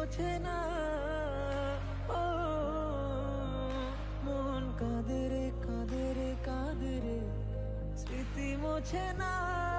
মোছে না। ও মন কাঁদে রে কাঁদে রে কাঁদে রে। স্মৃতি মোছে না।